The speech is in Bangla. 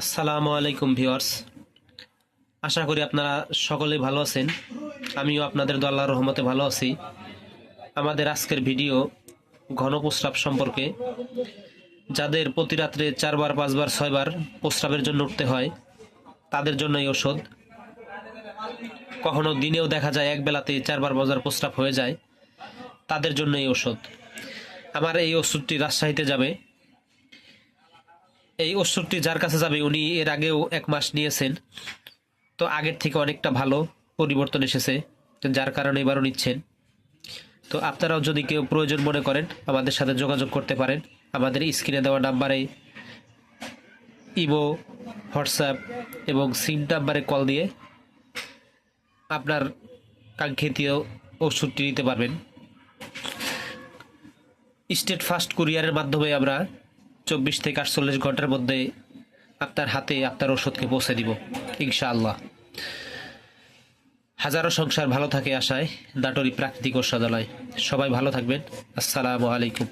আসসালামু আলাইকুম ভিউয়ার্স। আশা করি আপনারা সকলেই ভালো আছেন। আমিও আপনাদের দো রহমতে ভালো আছি। আমাদের আজকের ভিডিও ঘন প্রস্রাব সম্পর্কে। যাদের প্রতি রাত্রে চারবার, পাঁচবার, ছয়বার প্রস্রাবের জন্য উঠতে হয়, তাদের জন্য এই ওষুধ কখনো দিনেও দেখা যায় এক বেলাতে চারবার বাজার প্রস্রাব হয়ে যায়, তাদের জন্য এই ওষুধ আমার এই ওষুধটি রাজশাহীতে যাবে। এই ওষুধটি যার কাছে যাবে, উনি এর আগেও এক মাস নিয়েছেন। তো আগের থেকে অনেকটা ভালো পরিবর্তন এসেছে যার কারণে এবারও নিচ্ছেন। তো আপনারাও যদি কেউ প্রয়োজন মনে করেন, আমাদের সাথে যোগাযোগ করতে পারেন। আমাদের স্ক্রিনে দেওয়া নাম্বারে ইমো, হোয়াটসঅ্যাপ এবং সিম নাম্বারে কল দিয়ে আপনার কাঙ্ক্ষিতীয় ওষুধটি নিতে পারবেন। স্টেট ফাস্ট কুরিয়ারের মাধ্যমে আমরা চব্বিশ থেকে আটচল্লিশ ঘণ্টার মধ্যে আপনার হাতে আপনার ওষুধকে পৌঁছে দিব, ইনশাআল্লাহ। হাজারো সংসার ভালো থাকে আশায় দাটরি প্রাকৃতিক ঔষধালয়। সবাই ভালো থাকবেন। আসসালামু আলাইকুম।